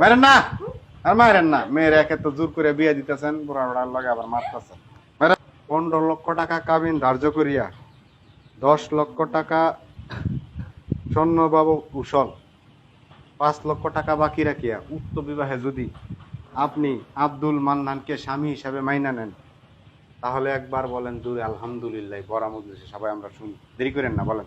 মারেন না আর মারেন না মেয়ের একে তো জোর করে বিয়ে দিতেছেন, বুড়া বুড়ার লগে আবার মারতেছেন। পনেরো লক্ষ টাকা কাবিন ধার্য করিয়া, দশ লক্ষ টাকা স্বর্ণবাবু উসল পাঁচ লক্ষ টাকা বাকি রাখিয়া, উক্ত বিবাহে যদি আপনি আব্দুল মান্নানকে স্বামী হিসাবে মাইনা নেন, তাহলে একবার বলেন জুড়ে আলহামদুলিল্লাহ মজলিসে সবাই আমরা শুনি। দেরি করেন না, বলেন।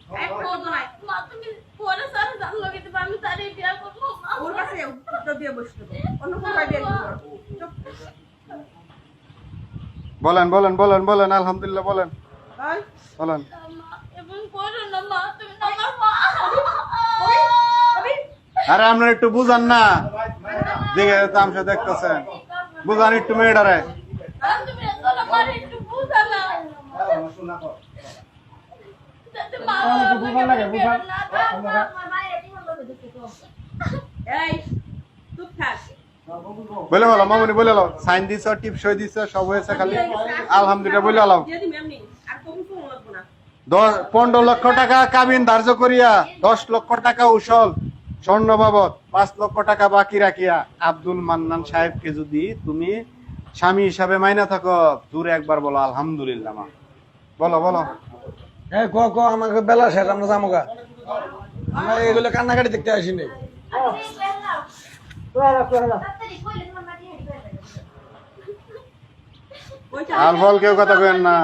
পদ নাই মা তুমি পরে সারা জান লগে দিবা আমি তারে বিয়া করব মা। ওর কাছে দিয়ে বসতে অন্য কোনো আইডিয়া বলেন বলেন বলেন বলেন আলহামদুলিল্লাহ বলেন। বল। বলেন। আরে আপনার একটু বুঝান না। দিকে তামসা দেখতেছেন। বুঝান একটু মেয়েটারে। বলে বলো মামুনি বলে লো সাইন দিছ দিছ সব হয়েছে খালি। আলহামদুলিল্লাহ বলে দশ পনেরো লক্ষ টাকা কাবিন ধার্য করিয়া দশ লক্ষ টাকা উসল। স্বর্ণ বাবদ পাঁচ লক্ষ টাকা বাকি রাখিয়া আব্দুল মান্নান সাহেবকে যদি তুমি স্বামী হিসাবে মাইনা থাকো দূরে একবার বলো আলহামদুলিল্লাহ মা। বলো বলো। ক ক আমাকে বেলা গা। কান্নাকাটি দেখতে ফল কেউ কথা না।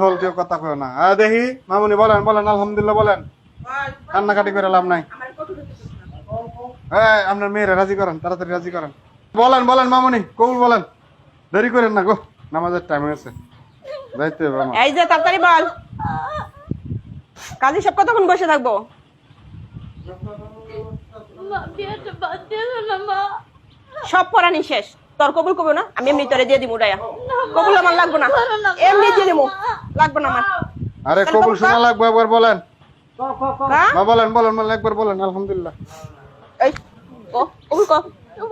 ফল কেউ কথা হ্যাঁ দেখি, মামুনি, বলেন বলেন, আলহামদুলিল্লাহ, বলেন। কান্নাকাটি করে লাভ নাই। হ্যাঁ আপনার মেয়েরা রাজি করেন, তাড়াতাড়ি রাজি করেন। বলেন বলেন, মামুনি, কবুল বলেন। দেরি করেন না গো, নামাজের টাইম হয়েছে। এই যে তাড়াতাড়ি বল। কাজী সব কতক্ষণ বসে থাকব? সব পড়ানি শেষ। তোর কবুল কবো না? আমি এমনি তোরে দিয়ে দিব কবুল আমার লাগবো না। এমনি দিয়ে দিব। লাগবো না আমার। আরে কবুল শোনা লাগবে একবার বলেন। হ্যাঁ? মা বলেন বলেন বলেন একবার বলেন আলহামদুলিল্লাহ। এই ও কবুল কর।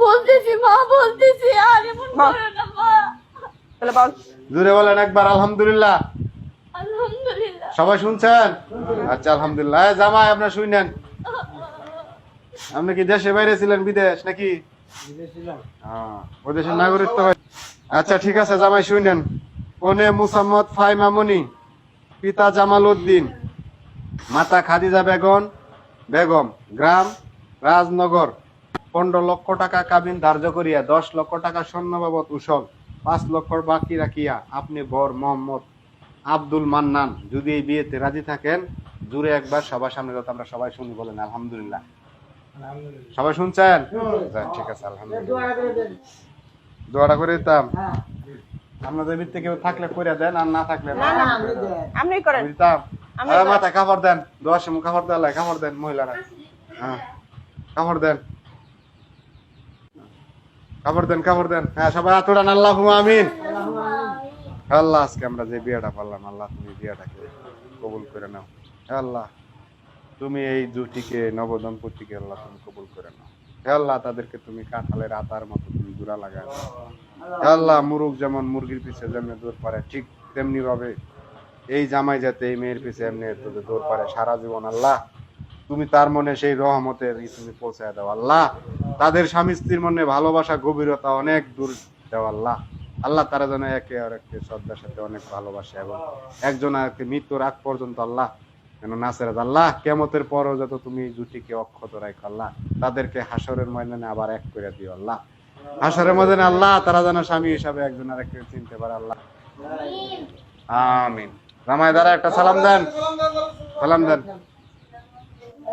বলতেছি মা বলতেছি আর এমন করো না মা। তাহলে বল। জুড়ে বলেন একবার আলহামদুলিল্লাহ। আলহামদুলিল্লাহ। সবাই শুনছেন? আচ্ছা আলহামদুলিল্লাহ। জামাই আপনার শুনেন। আপনি কি দেশে বাইরে ছিলেন বিদেশ নাকি? হ্যাঁ, দেশের নাগরিকত্ব আচ্ছা ঠিক আছে জামাই শুনেন। কনে মুসাম্মদ ফাই মামুনি পিতা জামাল উদ্দিন মাতা খাদিজা বেগম বেগম গ্রাম রাজনগর পনেরো লক্ষ টাকা কাবিন ধার্য করিয়া দশ লক্ষ টাকা স্বর্ণ বাবদ উসল। পাঁচ লক্ষ বাকি রাখিয়া আপনি বর মোহাম্মদ আব্দুল মান্নান যদি এই বিয়েতে রাজি থাকেন জুড়ে একবার সবার সামনে যাতে আমরা সবাই শুনি বলেন আলহামদুলিল্লাহ। সবাই শুনছেন? যাক, ঠিক আছে আলহামদুলিল্লাহ। দোয়াটা করে দিতাম। আপনাদের ভিত্তি কেউ থাকলে করে দেন আর না থাকলে না। আপনি করেন। দিতাম। মাথা কাপড় দেন। দোয়ার সময় কাপড় দেওয়া কাপড় দেন মহিলারা। হ্যাঁ। কাপড় দেন। কাপড় দেন কাপড় দেন। হ্যাঁ সবাই আতড়ান আল্লাহ আমিন। আল্লাহ, আজকে আমরা যে বিয়েটা পারলাম আল্লাহ তুমি বিয়েটাকে কবুল করে নাও। আল্লাহ, তুমি এই জুটিকে, নবদম্পতিকে আল্লাহ তুমি কবুল করে নাও। আল্লাহ, তাদেরকে তুমি কাঁঠালের আতার মতো তুমি জোড়া। হে আল্লাহ মুরুগ যেমন মুরগির পিছে যেমনি দৌড় পারে, ঠিক তেমনি ভাবে এই জামাই যাতে এই মেয়ের পিছে এমনি দৌড় পারে, সারা জীবন আল্লাহ, তুমি তার মনে সেই রহমতের তুমি পৌঁছায় দাও। আল্লাহ তাদের স্বামী স্ত্রীর মনে ভালোবাসা, গভীরতা অনেক দূর দেও আল্লাহ। তারা যেন একে আর একে শ্রদ্ধার সাথে অনেক ভালোবাসে এবং একজন আরেককে মৃত্যুর আগ পর্যন্ত আল্লাহ যেন নাসের আল্লাহ কেমতের পরও যত তুমি জুটিকে অক্ষত রাখো আল্লাহ, তাদেরকে হাসরের ময়দানে আবার এক করে দিও আল্লাহ। হাসরের ময়দানে আল্লাহ, তারা যেন স্বামী হিসাবে একজন আরেককে চিনতে পারে আল্লাহ। আমিন। রামায় দ্বারা একটা সালাম দেন। সালাম দেন।